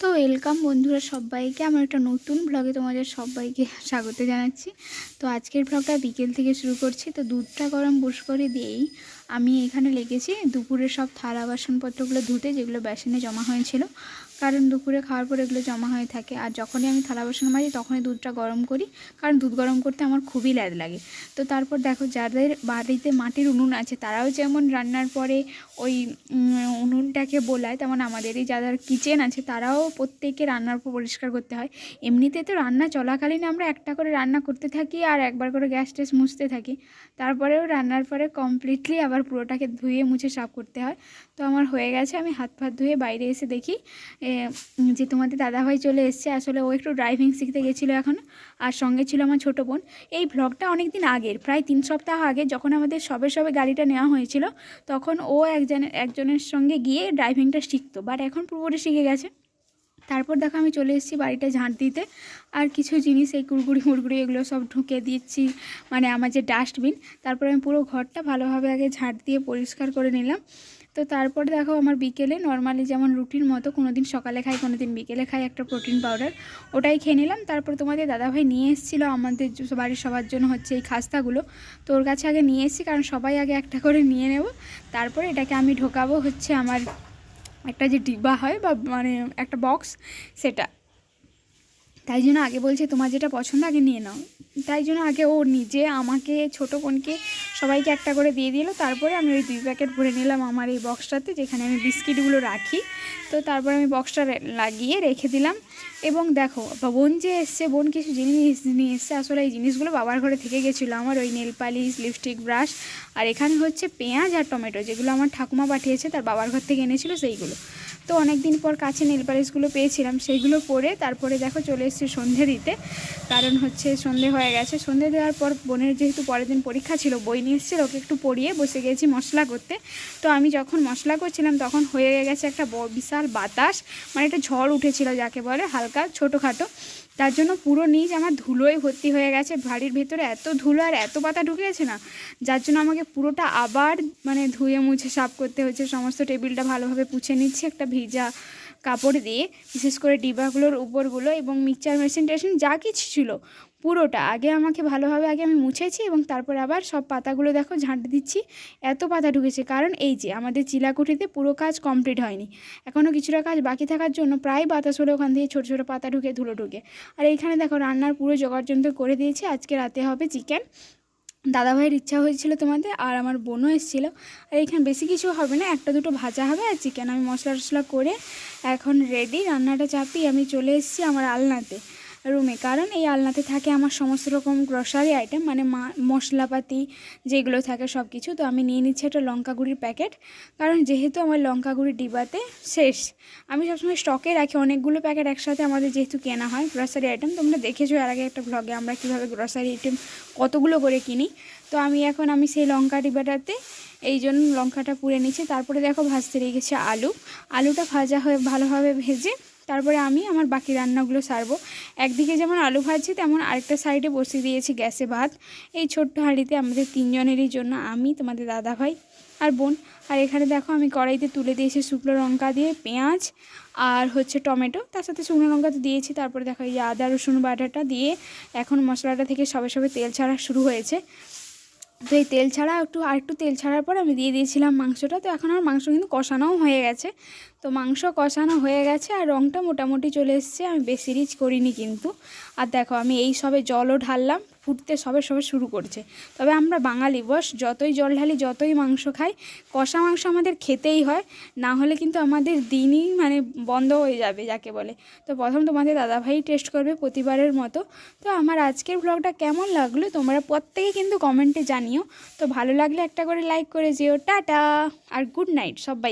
তো ওয়েলকাম বন্ধুরা সবাইকে। আমার একটা নতুন ব্লগে তোমাদের সবাইকে স্বাগত জানাচ্ছি। তো আজকের ব্লগটা বিকেল থেকে শুরু করছি। তো দুধটা গরম বস করে দিয়েই আমি এখানে লেগেছি, দুপুরে সব থালা বাসনপত্রগুলো ধুতে যেগুলো বেসনে জমা হয়েছিল। কারণ দুপুরে খাওয়ার পর এগুলো জমা হয়ে থাকে। আর যখনই আমি থালা বাসন মাজি, তখনই দুধটা গরম করি। কারণ দুধ গরম করতে আমার খুবই ল্যাদ লাগে। তো তারপর দেখো, যাদের বাড়িতে মাটির উনুন আছে, তারাও যেমন রান্নার পরে ওই উনুনটাকে বোলায়, তেমন আমাদেরই যাদের কিচেন আছে, তারাও প্রত্যেকে রান্নার পর পরিষ্কার করতে হয়। এমনিতে তো রান্না চলাকালীন আমরা একটা করে রান্না করতে থাকি আর একবার করে গ্যাস ট্যাস মুছতে থাকি। তারপরেও রান্নার পরে কমপ্লিটলি আবার পুরোটাকে ধুয়ে মুছে সাফ করতে হয়। তো আমার হয়ে গেছে, আমি হাত ফাত ধুয়ে বাইরে এসে দেখি যে তোমাদের দাদাভাই চলে এসছে। আসলে ও একটু ড্রাইভিং শিখতে গেছিল এখন, আর সঙ্গে ছিল আমার ছোটো বোন। এই ভ্লগটা অনেক দিন আগের, প্রায় তিন সপ্তাহ আগে যখন আমাদের সবে সবে গাড়িটা নেওয়া হয়েছিল, তখন ও একজনের একজনের সঙ্গে গিয়ে ড্রাইভিংটা শিখতো বাট এখন পুরোপুরি শিখে গেছে। তারপর দেখো আমি চলে এসেছি বাড়িটা ঝাঁট দিতে। আর কিছু জিনিস, এই কুড়গুড়ি মুড়গুড়ি এগুলো সব ঢুকে দিচ্ছি মানে আমার যে ডাস্টবিন, তারপর আমি পুরো ঘরটা ভালোভাবে আগে ঝাঁট দিয়ে পরিষ্কার করে নিলাম। তো তারপর দেখো আমার বিকেলে নর্মালি যেমন রুটির মতো কোনো দিন সকালে খাই কোনো দিন বিকেলে খাই একটা প্রোটিন পাউডার, ওটাই খেয়ে নিলাম। তারপর তোমাদের দাদাভাই নিয়ে এসেছিল, আমাদের বাড়ির সবার জন্য হচ্ছে এই খাস্তাগুলো। তো ওর কাছে আগে নিয়ে এসেছি, কারণ সবাই আগে একটা করে নিয়ে নেব। তারপরে এটাকে আমি ঢোকাবো হচ্ছে আমার একটা যে ডিব্বা হয় বা মানে একটা বক্স সেটা। তাই জন্য আগে বলছে, তোমার যেটা পছন্দ আগে নিয়ে নাও। তাই জন্য আগে ও নিজে আমাকে, ছোটো বোনকে সবাইকে একটা করে দিয়ে দিল। তারপরে আমি ওই দুই প্যাকেট ভরে নিলাম আমার এই বক্সটাতে, যেখানে আমি বিস্কিটগুলো রাখি। তো তারপরে আমি বক্সটা লাগিয়ে রেখে দিলাম। এবং দেখো বোন যে এসছে, বোন কিছু জিনিস নিয়ে এসছে। আসলে এই জিনিসগুলো বাবার ঘরে থেকে গেছিল আমার, ওই নেল পালিশ লিপস্টিক ব্রাশ আর এখানে হচ্ছে পেঁয়াজ আর টমেটো, যেগুলো আমার ঠাকুমা পাঠিয়েছে, তার বাবার ঘর থেকে এনেছিল সেইগুলো। তো অনেক দিন পর কাছে নেল পালিশগুলো পেয়েছিলাম, সেইগুলো পরে তারপরে দেখো চলে এসেছি সন্ধে দিতে। কারণ হচ্ছে সন্ধে হয়ে গেছে। সন্ধে দেওয়ার পর বোনের যেহেতু পরের দিন পরীক্ষা ছিল, বই নিয়ে এসেছিল, ওকে একটু পড়িয়ে বসে গেছি মশলা করতে। তো আমি যখন মশলা করছিলাম তখন হয়ে গেছে একটা বিশাল বাতাস মানে একটা ঝড় উঠেছিল যাকে বলে হালকা ছোটোখাটো। তার জন্য পুরো নিচ আমার ধুলোয় ভর্তি হয়ে গেছে। বাড়ির ভেতরে এত ধুলো আর এত পাতা ঢুকে গেছে না, যার জন্য আমাকে পুরোটা আবার মানে ধুয়ে মুছে সাফ করতে হচ্ছে। সমস্ত টেবিলটা ভালোভাবে পুছে নিচ্ছি, একটা ভিজা কাপড় দিয়ে, বিশেষ করে ডিবাগুলোর উপরগুলো এবং মিক্সচার মেশিন টেশিন যা কিছু ছিল, পুরোটা। আগে আমাকে ভালোভাবে আগে আমি মুছেছি এবং তারপর আবার সব পাতাগুলো দেখো ঝাঁট দিচ্ছি, এত পাতা ঢুকেছে। কারণ এই যে, আমাদের চিলাকুঠিতে পুরো কাজ কমপ্লিট হয়নি। এখনও কিছুটা কাজ বাকি থাকার জন্য প্রায় বাতাস হলে ওখান থেকে ছোটো ছোটো পাতা ঢুকে ধুলো ঢুকে। আর এইখানে দেখো রান্নার পুরো জোগাড়যন্ত্র করে দিয়েছি। আজকে রাতে হবে চিকেন। দাদাভাইয়ের ইচ্ছা হয়েছিল তোমাদের, আর আমার বোনও এসেছিল। আর এখানে বেশি কিছু হবে না, একটা দুটো ভাজা হবে আর চিকেন আমি মশলা টশলা করে এখন রেডি রান্নাটা চাপি আমি চলে এসেছি আমার আলনাতে। রুমে। কারণ এই আলনাতে থাকে আমার সমস্ত রকম গ্রসারি আইটেম মানে মশলাপাতি যেগুলো থাকে সব কিছু তো আমি নিয়ে নিচ্ছি একটা লঙ্কা গুঁড়ির প্যাকেট কারণ যেহেতু আমার লঙ্কা গুঁড়ির ডিবাতে শেষ, আমি সবসময় স্টকে রাখি অনেকগুলো প্যাকেট একসাথে আমাদের যেহেতু কেনা হয় গ্রসারি আইটেম তোমরা দেখেছ এর আগে একটা ভ্লগে আমরা কীভাবে গ্রসারি আইটেম কতগুলো করে কিনি। তো আমি এখন আমি সেই লঙ্কা ডিবাটাতে এই জন্য লঙ্কাটা পুড়ে নিচ্ছি। তারপরে দেখো ভাজতে রেখেছে আলু। আলুটা ভাজা হয়ে ভালোভাবে ভেজে তারপরে আমি আমার বাকি রান্নাগুলো সারবো। একদিকে যেমন আলু ভাজছি তেমন আরেকটা সাইডে বসিয়ে দিয়েছি গ্যাসে ভাত। এই ছোট্ট হাঁড়িতে আমাদের তিনজনেরই জন্য আমি, তোমাদের দাদা ভাই আর বোন। আর এখানে দেখো আমি কড়াইতে তুলে দিয়েছি শুকনো লঙ্কা দিয়ে পেঁয়াজ আর হচ্ছে টমেটো। তার সাথে শুকনো লঙ্কা তো দিয়েছি, তারপরে দেখো এই আদা রসুন বাটাটা দিয়ে এখন মশলাটা থেকে সবে সবে তেল ছাড়া শুরু হয়েছে। তো এই তেল ছাড়া একটু আর একটু তেল ছাড়ার পর আমি দিয়ে দিয়েছিলাম মাংসটা। তো এখন আমার মাংস কিন্তু কষানোও হয়ে গেছে। তো মাংস কষানো হয়ে গেছে আর রঙটা মোটামুটি চলে এসছে। আমি বেশি রিচ করিনি কিন্তু। আর দেখো, আমি এই সবে জলও ঢাললাম। ফুটতে সবে সবে শুরু করছে। তবে আমরা বাঙালি, বস, যতই জল ঢালি, যতই মাংস খাই, কষা মাংস আমাদের খেতেই হয়, না হলে কিন্তু আমাদের দিনই মানে বন্ধ হয়ে যাবে যাকে বলে। তো প্রথম তোমাদের দাদাভাই টেস্ট করবে প্রতিবারের মতো। তো আমার আজকের ব্লগটা কেমন লাগল তোমরা প্রত্যেকে কিন্তু কমেন্টে জানিও। তো ভালো লাগলে একটা করে লাইক করে যেও। টাটা, আর গুড নাইট সবাই।